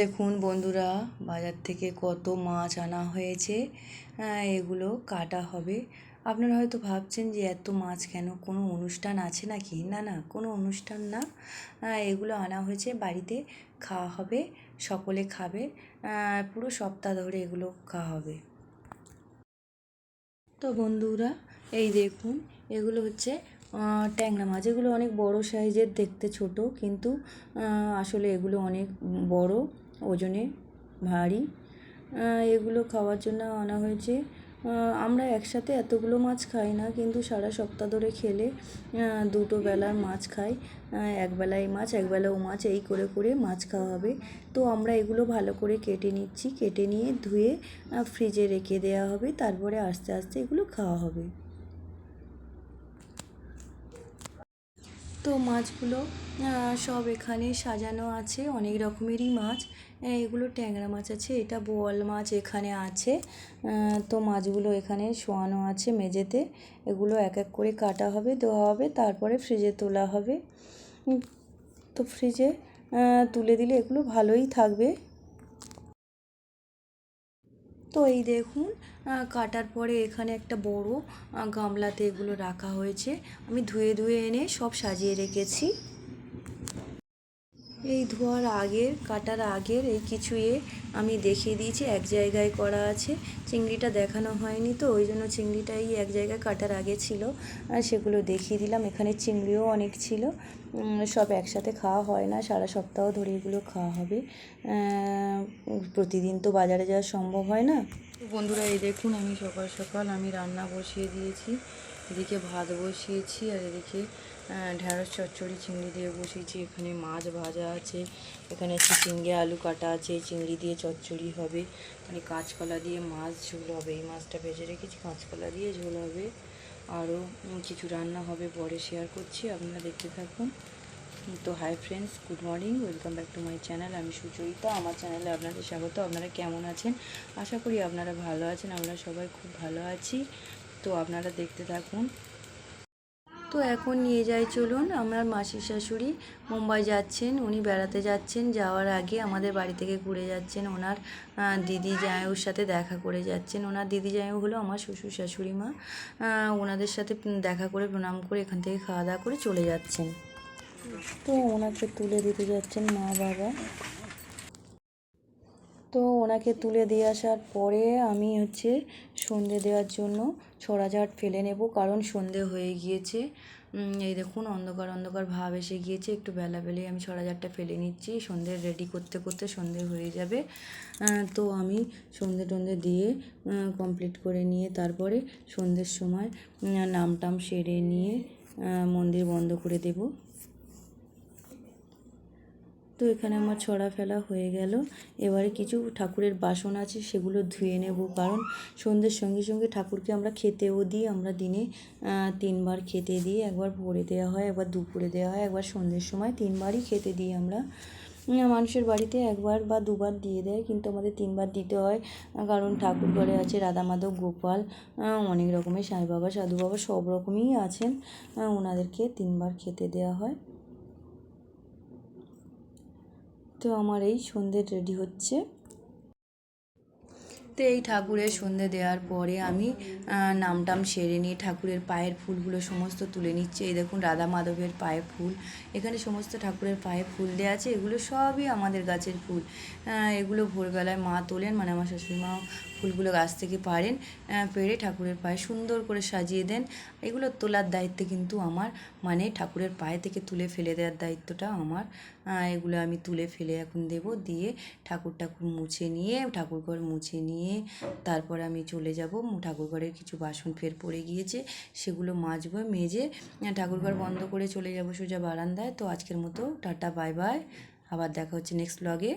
দেখুন বন্ধুরা, বাজার থেকে কত মাছ আনা হয়েছে। এগুলো কাটা হবে। আপনারা হয়তো ভাবছেন যে এত মাছ কেন? কোনো অনুষ্ঠান আছে নাকি? না না, কোনো অনুষ্ঠান না। এগুলো আনা হয়েছে, বাড়িতে খাওয়া হবে, সকলে খাবে। পুরো সপ্তাহ ধরে এগুলো খাওয়া হবে। তো বন্ধুরা, এই দেখুন, এগুলো হচ্ছে ট্যাংরা মাছ। এগুলো অনেক বড় সাইজের দেখতে ছোট কিন্তু আসলে এগুলো অনেক বড় ওজনে ভারী। এগুলো খাওয়ার জন্য আনা হয়েছে। আমরা একসাথে এতগুলো মাছ খাই না কিন্তু সারা সপ্তাহ ধরে খেলে দুটো বেলার মাছ খাই। আহ, একবেলায় মাছ একবেলাও মাছ এই করে করে মাছ খাওয়া হবে। তো আমরা এগুলো ভালো করে কেটে নিচ্ছি কেটে নিয়ে ধুয়ে ফ্রিজে রেখে দেওয়া হবে তারপরে আস্তে আস্তে এগুলো খাওয়া হবে। তো মাছগুলো সব এখানে সাজানো আছে, অনেক রকমেরই মাছ। এগুলো ট্যাংরা মাছ আছে, এটা বোয়াল মাছ এখানে আছে। তো মাছগুলো এখানে শোয়ানো আছে মেঝেতে। এগুলো এক এক করে কাটা হবে, দেওয়া হবে, তারপরে ফ্রিজে তোলা হবে। তো ফ্রিজে তুলে দিলে এগুলো ভালোই থাকবে। তো এই দেখুন কাটার পরে এখানে একটা বড় গামলাতে এগুলো রাখা হয়েছে। আমি ধুয়ে ধুয়ে এনে সব সাজিয়ে রেখেছি। এই ধোয়ার আগের, কাটার আগের, এই কিছু এ আমি দেখিয়ে দিয়েছি, এক জায়গায় করা আছে। চিংড়িটা দেখানো হয়নি তো, ওই জন্য চিংড়িটাই এক জায়গায় কাটার আগে ছিল। আর সেগুলো দেখিয়ে দিলাম, এখানে চিংড়িও অনেক ছিল। সব একসাথে খাওয়া হয় না, সারা সপ্তাহ ধরে এগুলো খাওয়া হবে। প্রতিদিন তো বাজারে যাওয়া সম্ভব হয় না। বন্ধুরা, এই দেখুন, আমি সকাল সকাল আমি রান্না বসিয়ে দিয়েছি। এদিকে ভাত বসিয়েছি আর এদিকে ঢ্যাঁড়স চচ্চড়ি, চিংড়ি দিয়ে বসেছি এখানে মাছ ভাজা আছে, এখানে চিচিঙ্গে আলু কাটা আছে চিংড়ি দিয়ে চচ্চড়ি হবে। মানে কাঁচকলা দিয়ে মাছ ঝোল হবে। এই মাছটা ভেজে রেখেছি, কাঁচকলা দিয়ে ঝোল হবে। আরও কিছু রান্না হবে, পরে শেয়ার করছি, আপনারা দেখতে থাকুন। তো hi friends good morning welcome back to my channel আমি সুচরিতা, আমার চ্যানেলে আপনাদের স্বাগত। আপনারা কেমন আছেন? আশা করি আপনারা ভালো আছেন। আমরা সবাই খুব ভালো আছি। তো আপনারা দেখতে থাকুন। তো এখন নিয়ে যাই চলুন, আমার মাসির শাশুড়ি মুম্বাই যাচ্ছেন, উনি বেড়াতে যাচ্ছেন, যাওয়ার আগে আমাদের বাড়ি থেকে ঘুরে যাচ্ছেন ওনার দিদি জামাইয়ের সাথে দেখা করে যাচ্ছেন। ওনার দিদি জামাইও হলো আমার শ্বশুর শাশুড়ি মা ওনাদের সাথে দেখা করে, প্রণাম করে এখান থেকে খাওয়া দাওয়া করে চলে যাচ্ছেন। তো ওনাকে তুলে দিতে যাচ্ছেন মা বাবা। তো ওনাকে তুলে দিয়ে আসার পরে আমি হচ্ছে সন্ধে দেওয়ার জন্য ছড়াঝাট ফেলে নেব, কারণ সন্ধে হয়ে গিয়েছে। এই দেখুন, অন্ধকার অন্ধকার ভাব এসে গিয়েছে। একটু বেলা আমি ছড়াঝাটটা ফেলে নিচ্ছি। সন্ধে রেডি করতে করতে সন্ধে হয়ে যাবে। তো আমি সন্ধে টন্ধে দিয়ে কমপ্লিট করে নিয়ে তারপরে সন্ধ্যের সময় নাম টাম সেরে নিয়ে মন্দির বন্ধ করে দেবো। তো এখানে আমার ছড়া ফেলা হয়ে গেল। এবারে কিছু ঠাকুরের বাসন আছে, সেগুলো ধুয়ে নেব। কারণ সন্ধ্যের সঙ্গে সঙ্গে ঠাকুরকে আমরা খেতেও দিই। আমরা দিনে তিনবার খেতে দিই। একবার ভোরে দেওয়া হয়, একবার দুপুরে দেওয়া হয়, একবার সন্ধ্যের সময় তিনবারই খেতে দিই আমরা। মানুষের বাড়িতে একবার বা দুবার দিয়ে দেয়, কিন্তু আমাদের তিনবার দিতে হয়। কারণ ঠাকুর ঘরে আছে রাধা মাধব, গোপাল অনেক রকমের সাই বাবা, সাধু বাবা, সব রকমই আছেন। ওনাদেরকে তিনবার খেতে দেওয়া হয়। তো আমার এই সন্ধে রেডি হচ্ছে। তো এই ঠাকুরের সন্ধে দেওয়ার পরে আমি নাম নামটাম সেরে নিয়ে ঠাকুরের পায়ের ফুলগুলো সমস্ত তুলে নিচ্ছে। এই দেখুন রাধা মাধবের পায়ে ফুল। এখানে সমস্ত ঠাকুরের পায়ে ফুল দেওয়া আছে। এগুলো সবই আমাদের গাছের ফুল। এগুলো ভোরবেলায় মা তোলেন মানে আমার শাশুড়ি মা ফুলগুলো গাছ থেকে পারেন পেড়ে ঠাকুরের পায়ে সুন্দর করে সাজিয়ে দেন। এগুলো তোলার দায়িত্ব কিন্তু আমার। মানে ঠাকুরের পায়ে থেকে তুলে ফেলে দেওয়ার দায়িত্বটা আমার। এগুলো আমি তুলে ফেলে এখন দেব। দিয়ে ঠাকুর ঠাকুর মুছে নিয়ে ঠাকুর ঘর মুছে নিয়ে তারপর আমি চলে যাব। ঠাকুর ঘরের কিছু বাসন ফের পড়ে গিয়েছে। সেগুলো মাজবো মেজে আহ, ঠাকুর ঘর বন্ধ করে চলে যাব সোজা বারান্দায়। তো আজকের মতো টাটা বাই বাই। আবার দেখা হচ্ছে নেক্সট ব্লগে